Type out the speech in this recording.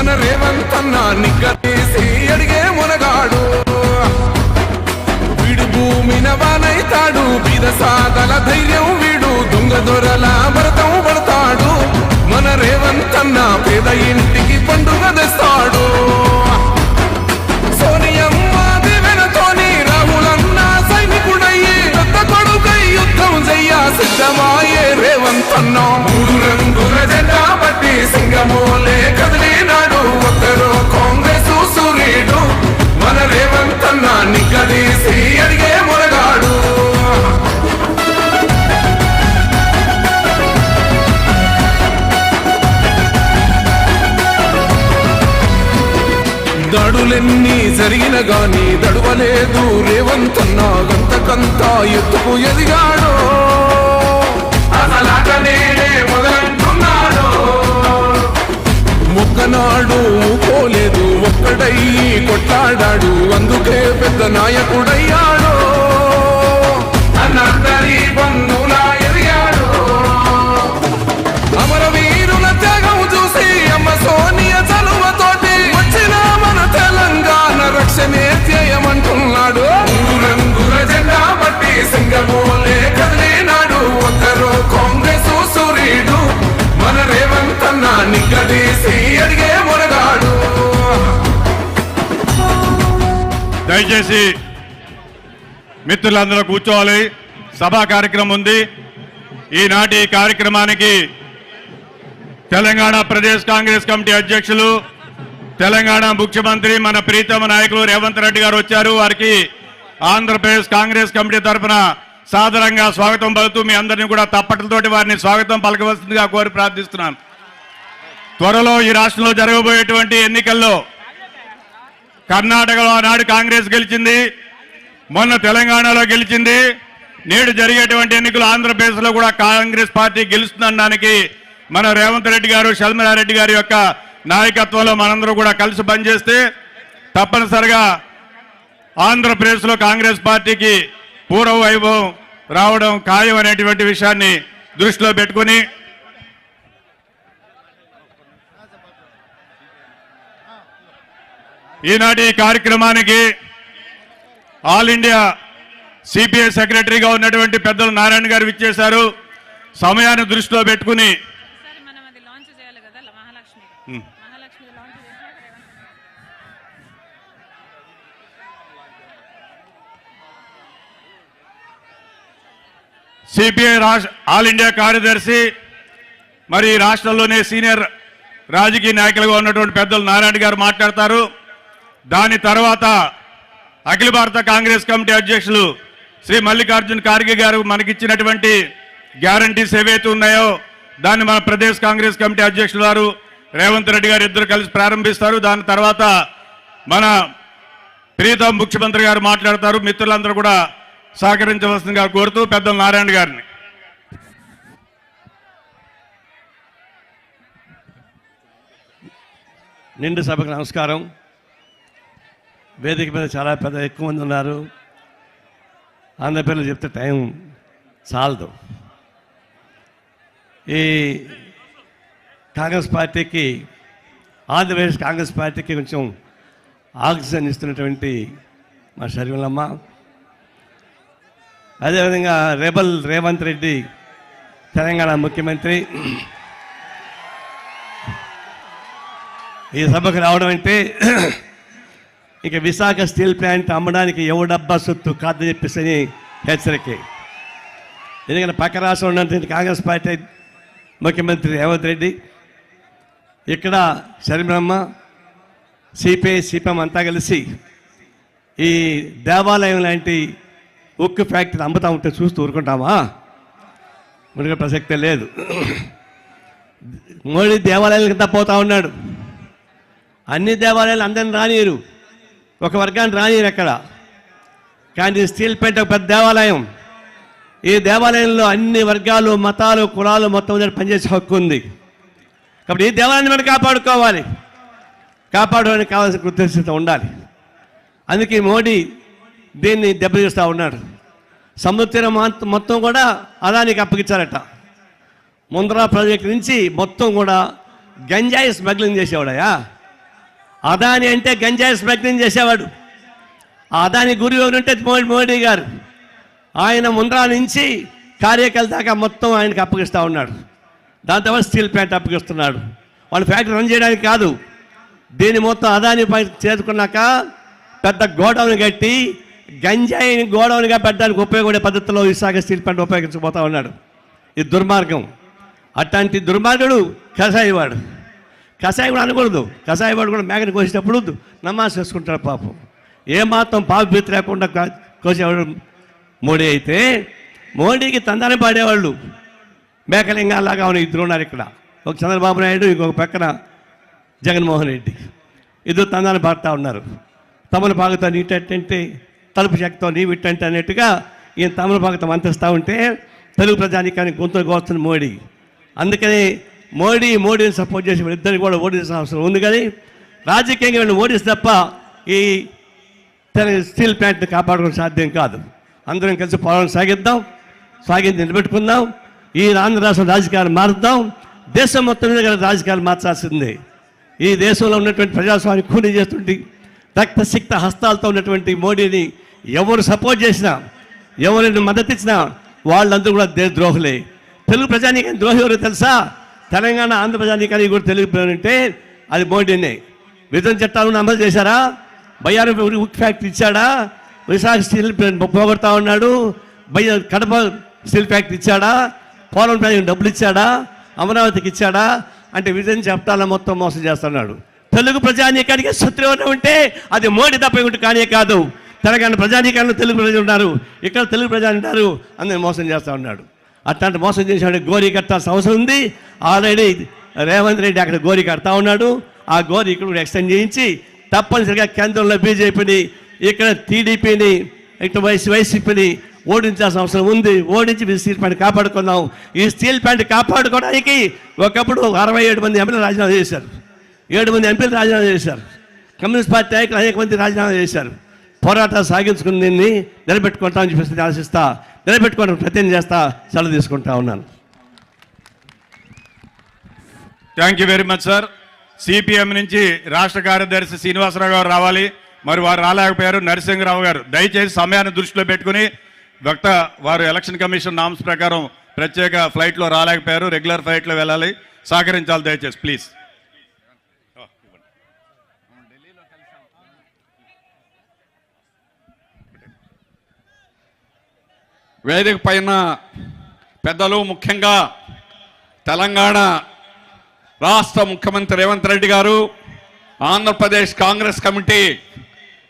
మన రేవంతన్నా నిగ్గదీసి అడిగే మునగాడు. వీడు భూమి నవానైతాడు బిదసాదల ధైర్యం వీడు దొంగ దొరల భరతం పడతాడు. మన రేవంతన్నా పేద ఇంటికి పండు దడులెన్ని జరిగిన గాని దడవలేదు రేవంతన్నా గంతకంతా ఎత్తుకు ఎదిగాడు. అసలాట పోలేదు ఒక్కడై కొట్లాడాడు అందుకే పెద్ద నాయకుడై దయచేసి మిత్రులందరూ కూర్చోవాలి. సభా కార్యక్రమం ఉంది. ఈనాటి కార్యక్రమానికి తెలంగాణ ప్రదేశ్ కాంగ్రెస్ కమిటీ అధ్యక్షులు తెలంగాణ ముఖ్యమంత్రి మన ప్రీతమ నాయకులు రేవంత్ రెడ్డి గారు వచ్చారు. వారికి ఆంధ్రప్రదేశ్ కాంగ్రెస్ కమిటీ తరఫున సాధారణంగా స్వాగతం పలుతూ మీ అందరినీ కూడా తప్పట్లతోటి వారిని స్వాగతం పలకవలసిందిగా కోరి ప్రార్థిస్తున్నాను. త్వరలో ఈ రాష్ట్రంలో జరగబోయేటువంటి ఎన్నికల్లో కర్ణాటకలో ఆనాడు కాంగ్రెస్ గెలిచింది మొన్న తెలంగాణలో గెలిచింది. నేడు జరిగేటువంటి ఎన్నికలు ఆంధ్రప్రదేశ్లో కూడా కాంగ్రెస్ పార్టీ గెలుస్తుందనడానికి మన రేవంత్ రెడ్డి గారు షల్మిలారెడ్డి గారి యొక్క నాయకత్వంలో మనందరూ కూడా కలిసి పనిచేస్తే తప్పనిసరిగా ఆంధ్రప్రదేశ్లో కాంగ్రెస్ పార్టీకి పూర్వ వైభవం రావడం ఖాయం అనేటువంటి విషయాన్ని దృష్టిలో పెట్టుకుని ఈనాటి కార్యక్రమానికి ఆల్ ఇండియా సిపిఐ సెక్రటరీగా ఉన్నటువంటి పెద్దలు నారాయణ గారు విచ్చేశారు. సమయాన్ని దృష్టిలో పెట్టుకుని సిపిఐ రాష్ట్ర ఆల్ ఇండియా కార్యదర్శి మరి రాష్ట్రంలోనే సీనియర్ రాజకీయ నాయకులుగా ఉన్నటువంటి పెద్దలు నారాయణ గారు మాట్లాడతారు. దాని తర్వాత అఖిల భారత కాంగ్రెస్ కమిటీ అధ్యక్షులు శ్రీ మల్లికార్జున్ ఖార్గే గారు మనకిచ్చినటువంటి గ్యారంటీస్ ఏవైతే ఉన్నాయో దాన్ని మన ప్రదేశ్ కాంగ్రెస్ కమిటీ అధ్యక్షులు గారు రేవంత్ రెడ్డి గారు ఇద్దరు కలిసి ప్రారంభిస్తారు. దాని తర్వాత మన ప్రీతం ముఖ్యమంత్రి గారు మాట్లాడతారు. మిత్రులందరూ కూడా సహకరించవలసిందిగా కోరుతూ పెద్ద నారాయణ గారిని. నిండు సభకు నమస్కారం. వేదిక మీద చాలా పెద్ద ఎక్కువ మంది ఉన్నారు. అందరి పేర్లు చెప్తే టైం చాలదు ఈ కాంగ్రెస్ పార్టీకి ఆంధ్రప్రదేశ్ కాంగ్రెస్ పార్టీకి కొంచెం ఆక్సిజన్ ఇస్తున్నటువంటి మా శరీరంలమ్మ అదేవిధంగా రెబల్ రేవంత్ రెడ్డి తెలంగాణ ముఖ్యమంత్రి. ఈ సభకు రావడం అంటే ఇక విశాఖ స్టీల్ ప్లాంట్ అమ్మడానికి ఎవడబ్బా సొత్తు కాదు చెప్పేసి హెచ్చరిక. ఎందుకంటే పక్క రాష్ట్రం ఉన్నటువంటి కాంగ్రెస్ పార్టీ ముఖ్యమంత్రి రేవంత్ రెడ్డి ఇక్కడ శరిబ్రహ్మ సిపిఐ సిపిఎం అంతా కలిసి ఈ దేవాలయం లాంటి ఉక్కు ఫ్యాక్టరీ అమ్ముతా ఉంటే చూస్తూ ఊరుకుంటామా? ఉనికి ప్రసక్తే లేదు. మోడీ దేవాలయాలకి అంతా పోతా ఉన్నాడు. అన్ని దేవాలయాలు అందరిని రానియరు ఒక వర్గాన్ని రానియరు ఎక్కడ. కానీ స్టీల్ పెంట ఒక పెద్ద దేవాలయం. ఈ దేవాలయంలో అన్ని వర్గాలు మతాలు కులాలు మొత్తం మీద పనిచేసే హక్కు ఉంది. కాబట్టి ఈ దేవాలయాన్ని మనం కాపాడుకోవాలి. కాపాడుకోవడానికి కావాల్సిన కృతజ్ఞత ఉండాలి. అందుకే మోడీ దీన్ని దెబ్బతీస్తూ ఉన్నాడు. సముద్రం మొత్తం కూడా అదానికి అప్పగించారట. ముందరా ప్రాజెక్ట్ నుంచి మొత్తం కూడా గంజాయి స్మగ్లింగ్ చేసేవాడయా అదాని అంటే గంజాయి స్మగ్లింగ్ చేసేవాడు. అదాని గురి ఎవరు ఉంటే మోడీ మోడీ గారు. ఆయన ముందరా నుంచి కార్యకర్త దాకా మొత్తం ఆయనకు అప్పగిస్తూ ఉన్నాడు. దాని తర్వాత స్టీల్ ప్లాంట్ అప్పగిస్తున్నాడు. వాళ్ళ ఫ్యాక్టరీ రన్ చేయడానికి కాదు. దీన్ని మొత్తం అదాని పై చేరుకున్నాక పెద్ద గోడౌన్ కట్టి గంజాయిని గోడౌన్గా పెట్టడానికి ఉపయోగపడే పద్ధతిలో విశాఖ స్టీల్ ప్లాంట్ ఉపయోగించబోతా ఉన్నాడు. ఇది దుర్మార్గం. అట్లాంటి దుర్మార్గుడు కషాయం కూడా అనకూడదు. కషాయివాడు కూడా మేకని కోసేటప్పుడు నమాజ్ చేసుకుంటాడు పాపం. ఏమాత్రం పాపభీతి లేకుండా కోసేవాడు మోడీ అయితే మోడీకి తందాన్ని పాడేవాళ్ళు. మేకలింగాలాగా ఉన్న ఇద్దరు ఉన్నారు ఇక్కడ. ఒక చంద్రబాబు నాయుడు ఇంకొక పక్కన జగన్మోహన్ రెడ్డి. ఇద్దరు తందాన్ని పాడుతూ ఉన్నారు. తమలపాకుతో నీటంటే తలుపు శక్తితో నీవిట్టంటే అన్నట్టుగా ఈయన తమను పాగుతం అంతస్తూ ఉంటే తెలుగు ప్రజానికానికి గొంతులు కోస్తుంది మోడీ. అందుకని మోడీ మోడీని సపోర్ట్ చేసి ఇద్దరిని కూడా ఓడించిన అవసరం ఉంది కానీ రాజకీయంగా వీళ్ళని ఓడిస్తే తప్ప ఈ తన స్టీల్ ప్లాంట్ని కాపాడుకోవడం సాధ్యం కాదు. అందరం కలిసి పోరాటం సాగిద్దాం సాగించి నిలబెట్టుకుందాం ఈ ఆంధ్ర రాష్ట్ర రాజకీయాలు మారుద్దాం దేశం మొత్తం మీద గల రాజకీయాలు మార్చాల్సిందే. ఈ దేశంలో ఉన్నటువంటి ప్రజాస్వామ్యం కూని చేస్తుంటే రక్తసిక్త హస్తాలతో ఉన్నటువంటి మోడీని ఎవరు సపోర్ట్ చేసినా ఎవరిని మద్దతు ఇచ్చినా వాళ్ళందరూ కూడా దేశ ద్రోహులే. తెలుగు ప్రజానికి ద్రోహి ఎవరో తెలుసా? తెలంగాణ ఆంధ్రప్రదేశ్ ప్రజానీకానికి కూడా తెలుగు అది మోడీనే. విధం చట్టాలను అమలు చేశారా? బయ్యారు ఉక్ ఫ్యాక్టరీ ఇచ్చాడా? విశాఖ స్టీల్ పోగొడతా ఉన్నాడు. బయ్య కడప స్టీల్ ఫ్యాక్టరీ ఇచ్చాడా? పోలం ప్రాజెక్ట్ డబ్బులు ఇచ్చాడా? అమరావతికి ఇచ్చాడా? అంటే విజయం చట్టాల మొత్తం మోసం చేస్తున్నాడు. తెలుగు ప్రజానీకానికి శత్రువు ఉంటే అది మోడీ తప్ప ఇంకోటి కానీ కాదు. తెలంగాణ ప్రజానీకాలను తెలుగు ప్రజలు ఉన్నారు ఇక్కడ తెలుగు ప్రజలు ఉంటారు. అందరిని మోసం చేస్తూ ఉన్నాడు. అట్లాంటి మోసం చేసాడు గోరీ కట్టాల్సిన అవసరం ఉంది. ఆల్రెడీ రేవంత్ రెడ్డి అక్కడ గోరీ కడతా ఉన్నాడు. ఆ గోరీ ఇక్కడ కూడా ఎక్స్టెండ్ చేయించి తప్పనిసరిగా కేంద్రంలో బీజేపీని ఇక్కడ టీడీపీని ఇక్కడ వైసీ వైసీపీని ఓడించాల్సిన అవసరం ఉంది. ఓడించి మీ స్టీల్ ప్లాంట్ కాపాడుకుందాం. ఈ స్టీల్ ప్లాంట్ కాపాడుకోవడానికి ఒకప్పుడు అరవై ఏడు మంది ఎంపీలు రాజీనామా చేశారు. ఏడు మంది ఎంపీలు రాజీనామా చేశారు. కమ్యూనిస్ట్ పార్టీ నాయకులు అనేక మంది రాజీనామా చేశారు. పోరాటాలు సాగించుకుని దీన్ని నిలబెట్టుకుంటామని చెప్పేసి ఆశిస్తా. నిలబెట్టుకోవడం ప్రయత్నం చేస్తా సెలవు తీసుకుంటా ఉన్నాను. Thank you very much sir CPM నుంచి రాష్ట్ర కార్యదర్శి శ్రీనివాసరావు గారు రావాలి. మరి వారు రాలేకపోయారు. నరసింహరావు గారు దయచేసి సమయాన్ని దృష్టిలో పెట్టుకుని వక్త వారు ఎలక్షన్ కమిషన్ నామ్స్ ప్రకారం ప్రత్యేక ఫ్లైట్లో రాలేకపోయారు. రెగ్యులర్ ఫ్లైట్లో వెళ్ళాలి. సహకరించాలి దయచేసి ప్లీజ్. వేదిక పైన పెద్దలు ముఖ్యంగా తెలంగాణ రాష్ట్ర ముఖ్యమంత్రి రేవంత్ రెడ్డి గారు ఆంధ్రప్రదేశ్ కాంగ్రెస్ కమిటీ